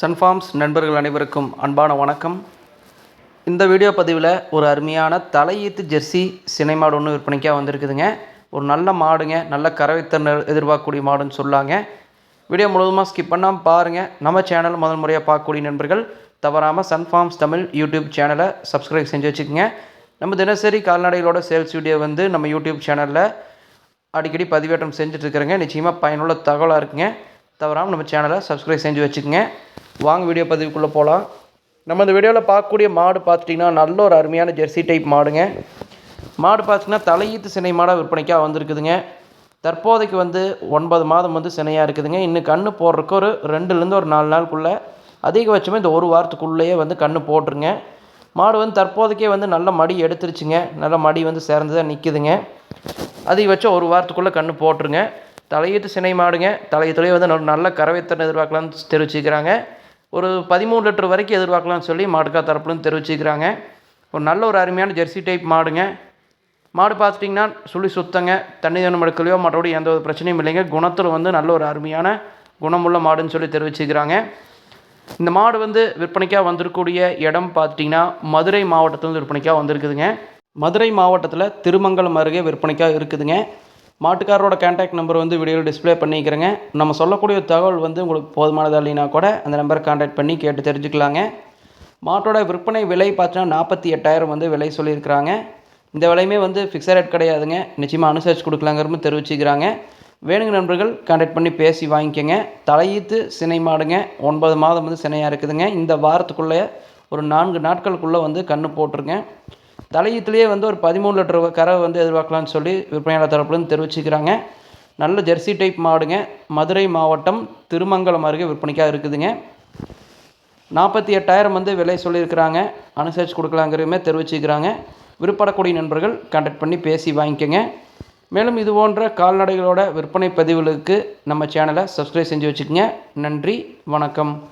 Sun Farms நண்பர்கள் அனைவருக்கும் அன்பான வணக்கம். இந்த வீடியோ பதிவில் ஒரு அருமையான தலையீத்து ஜெர்சி சினை மாடு ஒன்று விற்பனைக்காக வந்திருக்குதுங்க. ஒரு நல்ல மாடுங்க நல்ல கறவைத்தன்மை எதிர்பார்க்கக்கூடிய மாடுன்னு சொல்லாங்க. வீடியோ முழுவதுமாக ஸ்கிப் பண்ணாமல் பாருங்கள் நம்ம சேனல் முதல் முறையாக பார்க்கக்கூடிய நண்பர்கள் தவறாமல் சன்ஃபார்ம்ஸ் தமிழ் யூடியூப் சேனலை சப்ஸ்கிரைப் செஞ்சு வச்சுக்கோங்க. நம்ம தினசரி கால்நடைகளோட சேல்ஸ் வீடியோ வந்து நம்ம யூடியூப் சேனலில் அடிக்கடி பதிவேற்றம் செஞ்சுட்ருக்குறேங்க நிச்சயமாக பயனுள்ள தகவலாக இருக்குங்க. தவறாமல் நம்ம சேனலை சப்ஸ்கிரைப் செஞ்சு வச்சுக்கோங்க. வாங்க வீடியோ பதிவுக்குள்ளே போகலாம் நம்ம இந்த வீடியோவில் பார்க்கக்கூடிய மாடு பார்த்துட்டிங்கன்னா நல்ல ஒரு அருமையான ஜெர்சி டைப் மாடுங்க. மாடு பார்த்திங்கன்னா தலையீத்து சினை மாடாக விற்பனைக்காக வந்திருக்குதுங்க. தற்போதைக்கு வந்து ஒன்பது மாதம் வந்து சினையாக இருக்குதுங்க. இன்னும் கன்று போடுறதுக்கு ஒரு ரெண்டுலேருந்து ஒரு நாலு நாளுக்குள்ளே அதிகபட்சமாக இந்த ஒரு வாரத்துக்குள்ளேயே வந்து கன்று போட்டுருங்க. மாடு வந்து தற்போதைக்கே வந்து நல்ல மடி எடுத்துருச்சுங்க. நல்ல மடி வந்து சேர்ந்ததாக நிற்குதுங்க அதிகபட்சம் ஒரு வாரத்துக்குள்ளே கன்று போட்டுருங்க. தலையீட்டு சினை மாடுங்க. தலையீத்துலேயே வந்து நல்ல- நல்ல கறவைத்தன் எதிர்பார்க்கலாம்னு தெரிவிச்சுக்கிறாங்க. ஒரு பதிமூணு லிட்டர் வரைக்கும் எதிர்பார்க்கலாம்னு சொல்லி மாடுக்கா தரப்புலன்னு தெரிவிச்சுக்கிறாங்க. ஒரு நல்ல ஒரு அருமையான ஜெர்சி டைப் மாடுங்க. மாடு பார்த்துட்டிங்கன்னா சுழி சுத்தங்க தண்ணி தண்ணி மடுக்கலையோ மற்றபடி எந்த ஒரு பிரச்சனையும் இல்லைங்க. குணத்தில் வந்து நல்ல ஒரு அருமையான குணமுள்ள மாடுன்னு சொல்லி தெரிவிச்சுக்கிறாங்க. இந்த மாடு வந்து விற்பனைக்காக வந்திருக்கக்கூடிய இடம் பார்த்துட்டிங்கன்னா மதுரை மாவட்டத்தில் விற்பனைக்காக வந்திருக்குதுங்க. மதுரை மாவட்டத்தில் திருமங்கலம் அருகே விற்பனைக்காக இருக்குதுங்க. மாட்டுக்காரரோட கான்டாக்ட் நம்பர் வந்து வீடியோவில் டிஸ்ப்ளே பண்ணிக்கிறேங்க. நம்ம சொல்லக்கூடிய தகவல் வந்து உங்களுக்கு போதுமானதா இல்லைனா கூட அந்த நம்பரை கான்டாக்ட் பண்ணி கேட்டு தெரிஞ்சுக்கலாங்க. மாட்டோட விற்பனை விலை பார்த்தீங்கன்னா நாற்பத்தி எட்டாயிரம் வந்து விலை சொல்லியிருக்கிறாங்க. இந்த விலையுமே வந்து ஃபிக்ஸட் ரேட் கிடையாதுங்க. நிச்சயமாக அனுசரித்து கொடுக்கலாங்கிறதும் தெரிவிச்சுக்கிறாங்க. வேணுங்க நண்பர்கள் கான்டாக்ட் பண்ணி பேசி வாங்கிக்கோங்க. தலையீத்து சினை மாடுங்க. ஒன்பது மாதம் வந்து சினையாக இருக்குதுங்க. இந்த வாரத்துக்குள்ளே ஒரு நான்கு நாட்களுக்குள்ளே வந்து கன்று போட்டிருங்க. தலையீத்துலேயே வந்து ஒரு பதிமூணு லிட்டர் கரை வந்து எதிர்பார்க்கலான்னு சொல்லி விற்பனையாளர் தரப்புலேருந்து தெரிவிச்சுக்கிறாங்க. நல்ல ஜெர்சி டைப் மாடுங்க. மதுரை மாவட்டம் திருமங்கலம் அருகே விற்பனைக்காக இருக்குதுங்க. நாற்பத்தி எட்டாயிரம் வந்து விலை சொல்லியிருக்கிறாங்க. அனுசரித்து கொடுக்கலாங்கிறதுமே தெரிவிச்சுக்கிறாங்க. விற்படக்கூடிய நண்பர்கள் கான்டாக்ட் பண்ணி பேசி வாங்கிக்கோங்க. மேலும் இது போன்ற கால்நடைகளோட விற்பனை பதிவுகளுக்கு நம்ம சேனலை சப்ஸ்கிரைப் செஞ்சு வச்சுக்கோங்க. நன்றி வணக்கம்.